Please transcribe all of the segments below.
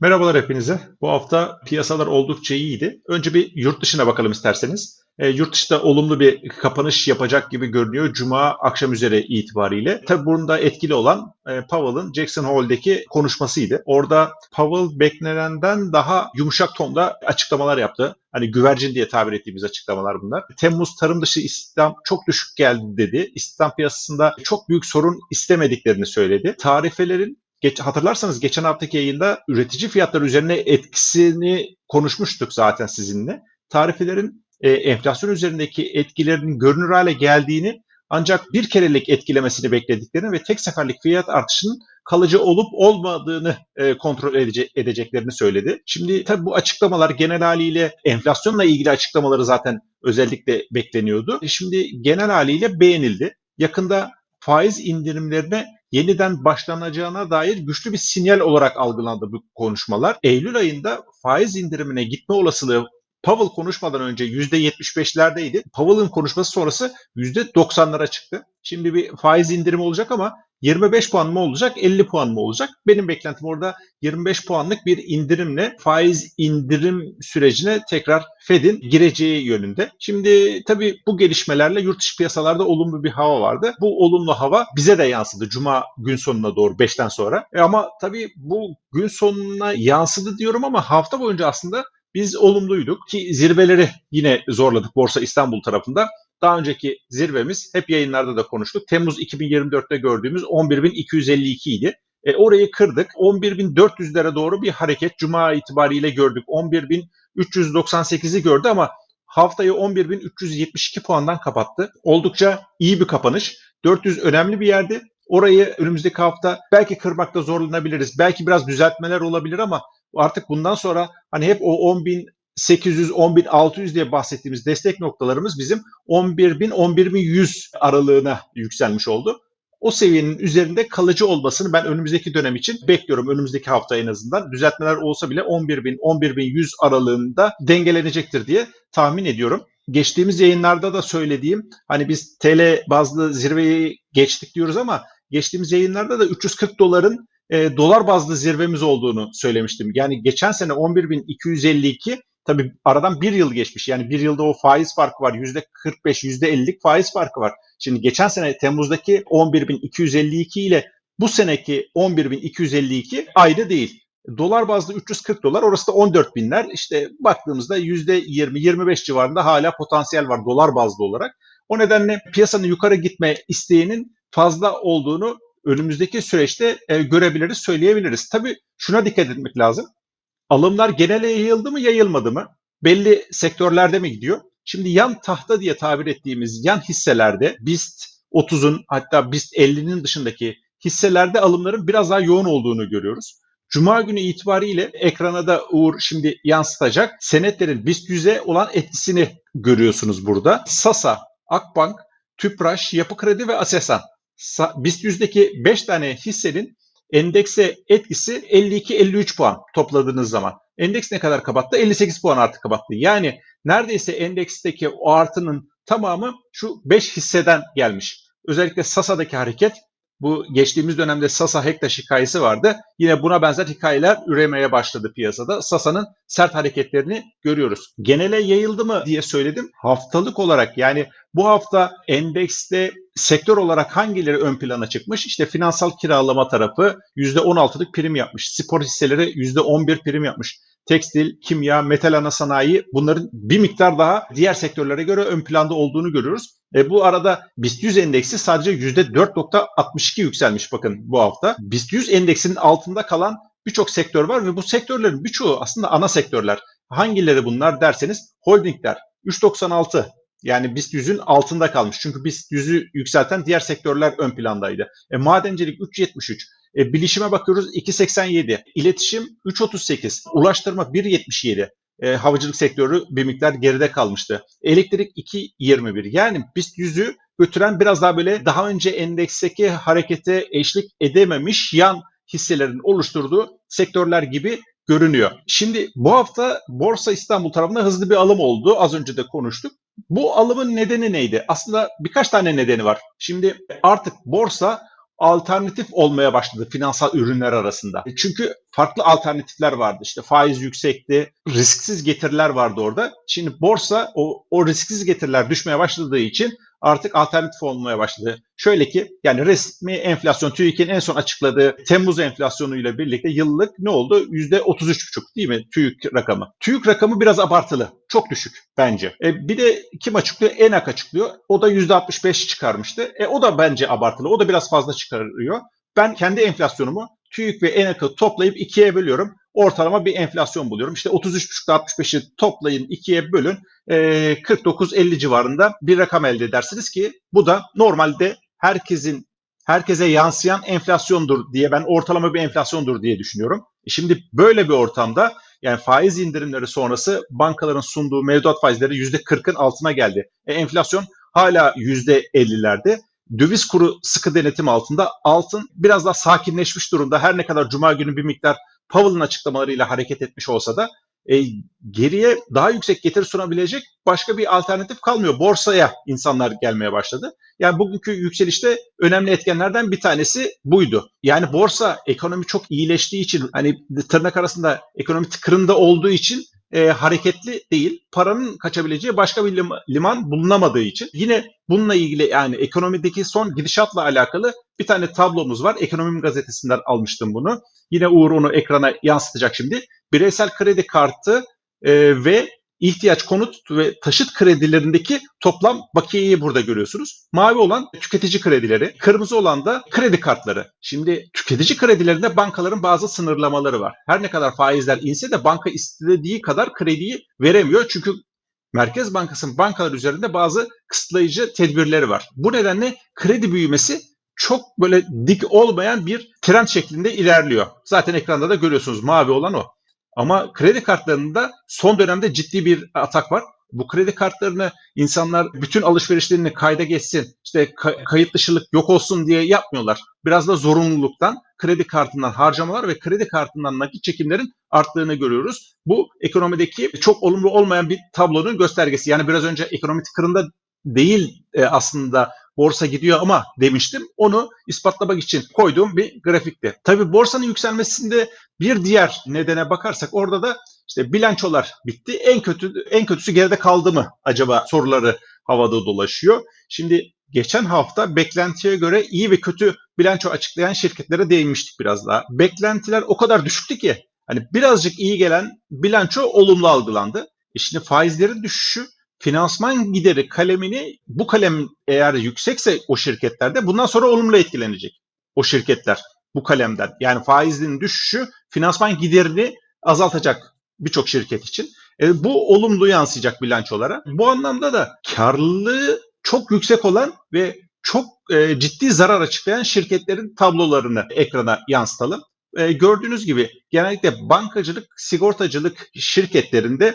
Merhabalar hepinize. Bu hafta piyasalar oldukça iyiydi. Önce bir yurt dışına bakalım isterseniz. E, yurt dışında olumlu bir kapanış yapacak gibi görünüyor Cuma akşam üzere itibariyle. Tabi bunda etkili olan e, Powell'ın Jackson Hole'deki konuşmasıydı. Orada Powell beklenenden daha yumuşak tonda açıklamalar yaptı. Hani güvercin diye tabir ettiğimiz açıklamalar bunlar. Temmuz tarım dışı istihdam çok düşük geldi dedi. İstihdam piyasasında çok büyük sorun istemediklerini söyledi. Tarifelerin Geç, hatırlarsanız geçen haftaki yayında üretici fiyatları üzerine etkisini konuşmuştuk zaten sizinle. Tarifelerin e, enflasyon üzerindeki etkilerinin görünür hale geldiğini ancak bir kerelik etkilemesini beklediklerini ve tek seferlik fiyat artışının kalıcı olup olmadığını e, kontrol edece- edeceklerini söyledi. Şimdi tabii bu açıklamalar genel haliyle enflasyonla ilgili açıklamaları zaten özellikle bekleniyordu. E, Şimdi genel haliyle beğenildi. Yakında faiz indirimlerine yeniden başlanacağına dair güçlü bir sinyal olarak algılandı bu konuşmalar. Eylül ayında faiz indirimine gitme olasılığı Powell konuşmadan önce %75'lerdeydi. Powell'ın konuşması sonrası %90'lara çıktı. Şimdi bir faiz indirimi olacak ama 25 puan mı olacak, 50 puan mı olacak? Benim beklentim orada 25 puanlık bir indirimle faiz indirim sürecine tekrar Fed'in gireceği yönünde. Şimdi tabii bu gelişmelerle yurt dışı piyasalarda olumlu bir hava vardı. Bu olumlu hava bize de yansıdı Cuma gün sonuna doğru 5'ten sonra. E ama tabii bu gün sonuna yansıdı diyorum ama hafta boyunca aslında biz olumluyduk ki zirveleri yine zorladık Borsa İstanbul tarafında. Daha önceki zirvemiz hep yayınlarda da konuştuk. Temmuz 2024'te gördüğümüz 11.252 idi. E, orayı kırdık. 11.400'lere doğru bir hareket Cuma itibariyle gördük. 11.398'i gördü ama haftayı 11.372 puandan kapattı. Oldukça iyi bir kapanış. 400 önemli bir yerdi. Orayı önümüzdeki hafta belki kırmakta zorlanabiliriz. Belki biraz düzeltmeler olabilir ama artık bundan sonra hani hep o 10.000 800, 10.600 diye bahsettiğimiz destek noktalarımız bizim 11.000, 11.100 aralığına yükselmiş oldu. O seviyenin üzerinde kalıcı olmasını ben önümüzdeki dönem için bekliyorum. Önümüzdeki hafta en azından düzeltmeler olsa bile 11.000, 11.100 aralığında dengelenecektir diye tahmin ediyorum. Geçtiğimiz yayınlarda da söylediğim hani biz TL bazlı zirveyi geçtik diyoruz ama geçtiğimiz yayınlarda da 340 doların e, dolar bazlı zirvemiz olduğunu söylemiştim. Yani geçen sene 11.252 Tabii aradan bir yıl geçmiş. Yani bir yılda o faiz farkı var. Yüzde 45, yüzde 50'lik faiz farkı var. Şimdi geçen sene Temmuz'daki 11.252 ile bu seneki 11.252 aynı değil. Dolar bazlı 340 dolar orası da 14 binler. İşte baktığımızda %20-25 civarında hala potansiyel var dolar bazlı olarak. O nedenle piyasanın yukarı gitme isteğinin fazla olduğunu önümüzdeki süreçte e, görebiliriz, söyleyebiliriz. Tabii şuna dikkat etmek lazım. Alımlar genele yayıldı mı yayılmadı mı? Belli sektörlerde mi gidiyor? Şimdi yan tahta diye tabir ettiğimiz yan hisselerde BIST 30'un hatta BIST 50'nin dışındaki hisselerde alımların biraz daha yoğun olduğunu görüyoruz. Cuma günü itibariyle ekrana da Uğur şimdi yansıtacak. Senetlerin BIST 100'e olan etkisini görüyorsunuz burada. Sasa, Akbank, Tüpraş, Yapı Kredi ve Aselsan. BIST 100'deki 5 tane hissenin endekse etkisi 52-53 puan topladığınız zaman. Endeks ne kadar kapattı? 58 puan artı kapattı. Yani neredeyse endeksteki o artının tamamı şu 5 hisseden gelmiş. Özellikle Sasa'daki hareket bu geçtiğimiz dönemde Sasa Hektaş hikayesi vardı. Yine buna benzer hikayeler üremeye başladı piyasada. Sasa'nın sert hareketlerini görüyoruz. Genele yayıldı mı diye söyledim. Haftalık olarak yani bu hafta endekste sektör olarak hangileri ön plana çıkmış? İşte finansal kiralama tarafı %16'lık prim yapmış. Spor hisseleri %11 prim yapmış. Tekstil, kimya, metal ana sanayi bunların bir miktar daha diğer sektörlere göre ön planda olduğunu görüyoruz. E, bu arada BIST 100 endeksi sadece %4.62 yükselmiş bakın bu hafta. BIST 100 endeksinin altında kalan birçok sektör var ve bu sektörlerin birçoğu aslında ana sektörler. Hangileri bunlar derseniz holdingler 3.96 yani BIST 100'ün altında kalmış. Çünkü BIST 100'ü yükselten diğer sektörler ön plandaydı. E, madencilik 3.73, e, bilişime bakıyoruz 2.87, iletişim 3.38, ulaştırma 1.77, e, havacılık sektörü bir miktar geride kalmıştı. Elektrik 2.21 yani BIST 100'ü götüren biraz daha böyle daha önce endeksteki harekete eşlik edememiş yan hisselerin oluşturduğu sektörler gibi görünüyor. Şimdi bu hafta Borsa İstanbul tarafında hızlı bir alım oldu. Az önce de konuştuk. Bu alımın nedeni neydi? Aslında birkaç tane nedeni var. Şimdi artık borsa alternatif olmaya başladı finansal ürünler arasında. E, çünkü farklı alternatifler vardı. İşte faiz yüksekti, risksiz getiriler vardı orada. Şimdi borsa o, o risksiz getiriler düşmeye başladığı için artık alternatif olmaya başladı. Şöyle ki yani resmi enflasyon TÜİK'in en son açıkladığı Temmuz enflasyonuyla birlikte yıllık ne oldu? %33,5 değil mi TÜİK rakamı? TÜİK rakamı biraz abartılı. Çok düşük bence. E, bir de kim açıklıyor? ENAK açıklıyor. O da %65 çıkarmıştı. E, o da bence abartılı. O da biraz fazla çıkarıyor. Ben kendi enflasyonumu TÜİK ve ENAK'ı toplayıp ikiye bölüyorum. Ortalama bir enflasyon buluyorum. İşte 33,5 65'i toplayın ikiye bölün. E, 49-50 civarında bir rakam elde edersiniz ki bu da normalde herkesin herkese yansıyan enflasyondur diye ben ortalama bir enflasyondur diye düşünüyorum. E şimdi böyle bir ortamda yani faiz indirimleri sonrası bankaların sunduğu mevduat faizleri %40'ın altına geldi. E, enflasyon hala %50'lerde. Döviz kuru sıkı denetim altında altın biraz daha sakinleşmiş durumda. Her ne kadar cuma günü bir miktar Powell'ın açıklamalarıyla hareket etmiş olsa da e, geriye daha yüksek getiri sunabilecek başka bir alternatif kalmıyor. Borsaya insanlar gelmeye başladı. Yani bugünkü yükselişte önemli etkenlerden bir tanesi buydu. Yani borsa ekonomi çok iyileştiği için hani tırnak arasında ekonomi tıkırında olduğu için e, hareketli değil. Paranın kaçabileceği başka bir liman bulunamadığı için yine bununla ilgili yani ekonomideki son gidişatla alakalı bir tane tablomuz var. Ekonomim gazetesinden almıştım bunu. Yine Uğur onu ekrana yansıtacak şimdi. Bireysel kredi kartı e, ve ihtiyaç konut ve taşıt kredilerindeki toplam bakiyeyi burada görüyorsunuz. Mavi olan tüketici kredileri, kırmızı olan da kredi kartları. Şimdi tüketici kredilerinde bankaların bazı sınırlamaları var. Her ne kadar faizler inse de banka istediği kadar krediyi veremiyor. Çünkü Merkez Bankası'nın bankalar üzerinde bazı kısıtlayıcı tedbirleri var. Bu nedenle kredi büyümesi çok böyle dik olmayan bir trend şeklinde ilerliyor. Zaten ekranda da görüyorsunuz mavi olan o. Ama kredi kartlarında son dönemde ciddi bir atak var. Bu kredi kartlarını insanlar bütün alışverişlerini kayda geçsin, işte kayıt dışılık yok olsun diye yapmıyorlar. Biraz da zorunluluktan kredi kartından harcamalar ve kredi kartından nakit çekimlerin arttığını görüyoruz. Bu ekonomideki çok olumlu olmayan bir tablonun göstergesi. Yani biraz önce ekonomi tıkırında değil e, aslında borsa gidiyor ama demiştim. Onu ispatlamak için koyduğum bir grafikti. Tabii borsanın yükselmesinde bir diğer nedene bakarsak orada da işte bilançolar bitti. En kötü en kötüsü geride kaldı mı acaba soruları havada dolaşıyor. Şimdi geçen hafta beklentiye göre iyi ve kötü bilanço açıklayan şirketlere değinmiştik biraz daha. Beklentiler o kadar düşüktü ki hani birazcık iyi gelen bilanço olumlu algılandı. E şimdi faizlerin düşüşü finansman gideri kalemini bu kalem eğer yüksekse o şirketlerde bundan sonra olumlu etkilenecek o şirketler bu kalemden. Yani faizin düşüşü finansman giderini azaltacak birçok şirket için. E, bu olumlu yansıyacak bilançolara. Bu anlamda da karlılığı çok yüksek olan ve çok e, ciddi zarar açıklayan şirketlerin tablolarını ekrana yansıtalım. E, gördüğünüz gibi genellikle bankacılık, sigortacılık şirketlerinde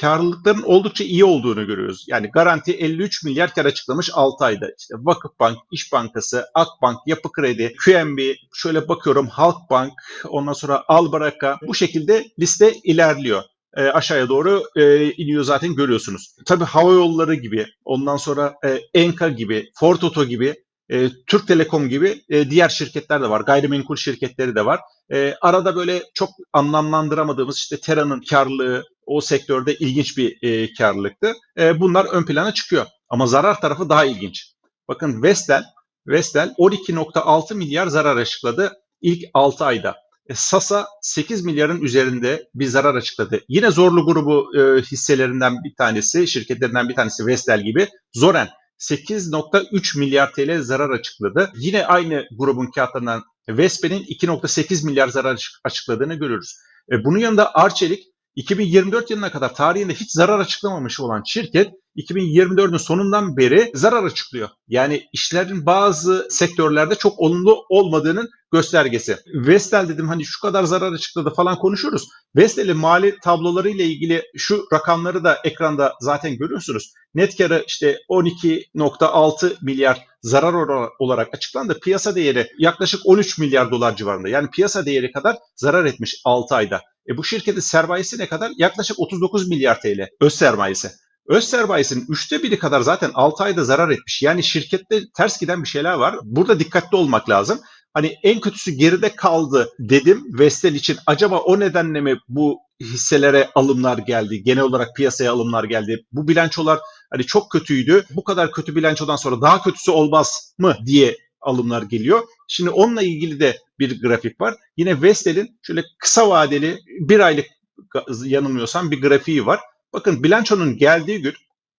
karlılıkların oldukça iyi olduğunu görüyoruz. Yani Garanti 53 milyar kar açıklamış 6 ayda. İşte Vakıfbank, İş Bankası, Akbank, Yapı Kredi, QNB, şöyle bakıyorum Halkbank, ondan sonra Albaraka bu şekilde liste ilerliyor. E, aşağıya doğru e, iniyor zaten görüyorsunuz. Tabii hava yolları gibi, ondan sonra e, Enka gibi, Ford Auto gibi e, Türk Telekom gibi e, diğer şirketler de var. Gayrimenkul şirketleri de var. E, arada böyle çok anlamlandıramadığımız işte Tera'nın karlılığı, o sektörde ilginç bir e, karlılıktı. E, bunlar ön plana çıkıyor. Ama zarar tarafı daha ilginç. Bakın Vestel, Vestel 12.6 milyar zarar açıkladı ilk 6 ayda. E, Sasa 8 milyarın üzerinde bir zarar açıkladı. Yine Zorlu grubu e, hisselerinden bir tanesi, şirketlerinden bir tanesi Vestel gibi. Zoren 8.3 milyar TL zarar açıkladı. Yine aynı grubun kağıtlarından Vespe'nin 2.8 milyar zarar açıkladığını görüyoruz. E, bunun yanında Arçelik 2024 yılına kadar tarihinde hiç zarar açıklamamış olan şirket 2024'ün sonundan beri zarar açıklıyor. Yani işlerin bazı sektörlerde çok olumlu olmadığının göstergesi. Vestel dedim hani şu kadar zarar açıkladı falan konuşuruz. Vestel'in mali tabloları ile ilgili şu rakamları da ekranda zaten görüyorsunuz. Net karı işte 12.6 milyar zarar olarak açıklandı. Piyasa değeri yaklaşık 13 milyar dolar civarında. Yani piyasa değeri kadar zarar etmiş 6 ayda. E bu şirketin sermayesi ne kadar? Yaklaşık 39 milyar TL öz sermayesi. Österreic'in üçte biri kadar zaten 6 ayda zarar etmiş. Yani şirkette ters giden bir şeyler var. Burada dikkatli olmak lazım. Hani en kötüsü geride kaldı dedim Vestel için. Acaba o nedenle mi bu hisselere alımlar geldi? Genel olarak piyasaya alımlar geldi. Bu bilançolar hani çok kötüydü. Bu kadar kötü bilançodan sonra daha kötüsü olmaz mı diye alımlar geliyor. Şimdi onunla ilgili de bir grafik var. Yine Vestel'in şöyle kısa vadeli bir aylık yanılmıyorsam bir grafiği var. Bakın bilançonun geldiği gün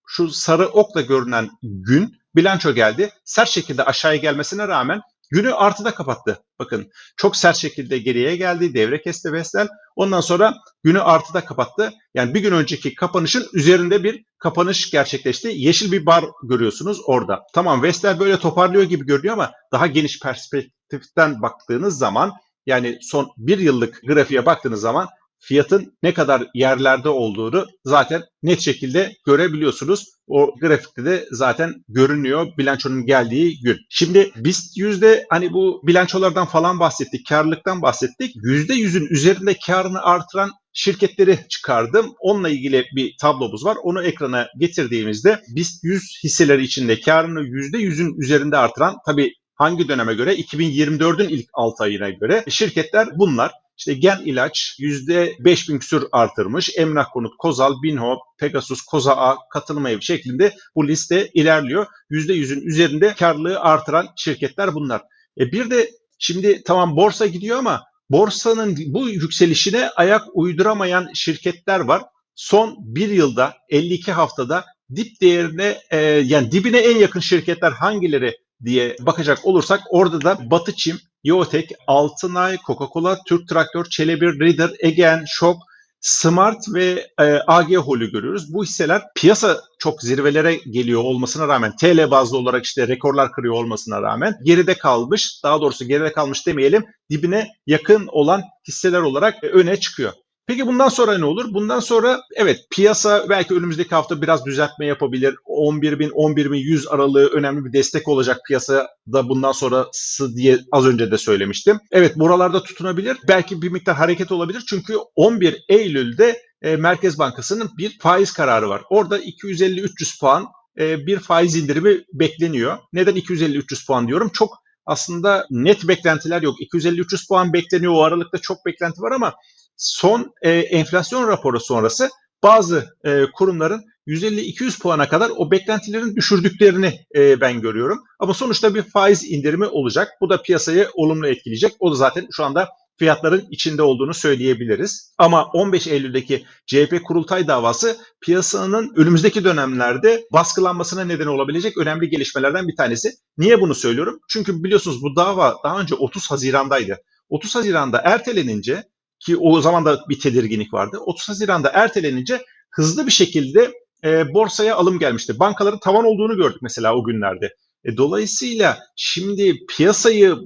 şu sarı okla görünen gün bilanço geldi. Sert şekilde aşağıya gelmesine rağmen günü artıda kapattı. Bakın çok sert şekilde geriye geldi. Devre kesti Vestel. Ondan sonra günü artıda kapattı. Yani bir gün önceki kapanışın üzerinde bir kapanış gerçekleşti. Yeşil bir bar görüyorsunuz orada. Tamam Vestel böyle toparlıyor gibi görünüyor ama daha geniş perspektiften baktığınız zaman yani son bir yıllık grafiğe baktığınız zaman fiyatın ne kadar yerlerde olduğunu zaten net şekilde görebiliyorsunuz. O grafikte de zaten görünüyor bilançonun geldiği gün. Şimdi BIST yüzde hani bu bilançolardan falan bahsettik, karlılıktan bahsettik. Yüzde yüzün üzerinde karını artıran şirketleri çıkardım. Onunla ilgili bir tablomuz var. Onu ekrana getirdiğimizde BIST 100 hisseleri içinde karını yüzde yüzün üzerinde artıran tabii hangi döneme göre? 2024'ün ilk 6 ayına göre şirketler bunlar. İşte Gen ilaç %5000 küsür artırmış. Emlak konut, Kozal, Binho, Pegasus, Koza A, katılım evi şeklinde bu liste ilerliyor. %100'ün üzerinde karlılığı artıran şirketler bunlar. E bir de şimdi tamam borsa gidiyor ama borsanın bu yükselişine ayak uyduramayan şirketler var. Son bir yılda 52 haftada dip değerine e, yani dibine en yakın şirketler hangileri diye bakacak olursak orada da Batı Çim, Yotek, Altınay, Coca-Cola, Türk Traktör, Çelebi, Reader, Egen, Şok, Smart ve e, AG Hol'ü görüyoruz. Bu hisseler piyasa çok zirvelere geliyor olmasına rağmen TL bazlı olarak işte rekorlar kırıyor olmasına rağmen geride kalmış, daha doğrusu geride kalmış demeyelim, dibine yakın olan hisseler olarak öne çıkıyor. Peki bundan sonra ne olur? Bundan sonra evet piyasa belki önümüzdeki hafta biraz düzeltme yapabilir. 11.000 11.100 aralığı önemli bir destek olacak piyasada bundan sonrası diye az önce de söylemiştim. Evet buralarda tutunabilir. Belki bir miktar hareket olabilir. Çünkü 11 Eylül'de e, Merkez Bankası'nın bir faiz kararı var. Orada 250-300 puan e, bir faiz indirimi bekleniyor. Neden 250-300 puan diyorum? Çok aslında net beklentiler yok. 250-300 puan bekleniyor. O aralıkta çok beklenti var ama son e, enflasyon raporu sonrası bazı e, kurumların 150-200 puana kadar o beklentilerin düşürdüklerini e, ben görüyorum. Ama sonuçta bir faiz indirimi olacak. Bu da piyasayı olumlu etkileyecek. O da zaten şu anda fiyatların içinde olduğunu söyleyebiliriz. Ama 15 Eylül'deki CHP kurultay davası piyasanın önümüzdeki dönemlerde baskılanmasına neden olabilecek önemli gelişmelerden bir tanesi. Niye bunu söylüyorum? Çünkü biliyorsunuz bu dava daha önce 30 Haziran'daydı. 30 Haziran'da ertelenince ki o zaman da bir tedirginlik vardı. 30 Haziran'da ertelenince hızlı bir şekilde e, borsaya alım gelmişti. Bankaların tavan olduğunu gördük mesela o günlerde. E, dolayısıyla şimdi piyasayı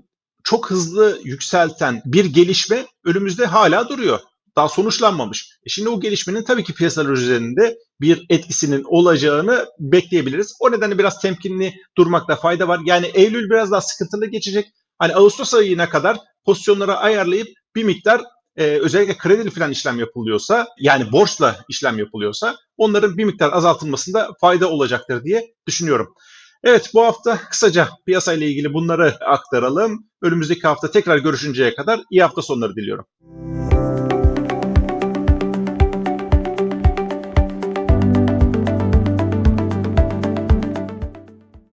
çok hızlı yükselten bir gelişme önümüzde hala duruyor. Daha sonuçlanmamış. E şimdi o gelişmenin tabii ki piyasalar üzerinde bir etkisinin olacağını bekleyebiliriz. O nedenle biraz temkinli durmakta fayda var. Yani Eylül biraz daha sıkıntılı geçecek. Hani Ağustos ayına kadar pozisyonları ayarlayıp bir miktar e, özellikle kredili falan işlem yapılıyorsa yani borçla işlem yapılıyorsa onların bir miktar azaltılmasında fayda olacaktır diye düşünüyorum. Evet bu hafta kısaca piyasayla ilgili bunları aktaralım. Önümüzdeki hafta tekrar görüşünceye kadar iyi hafta sonları diliyorum.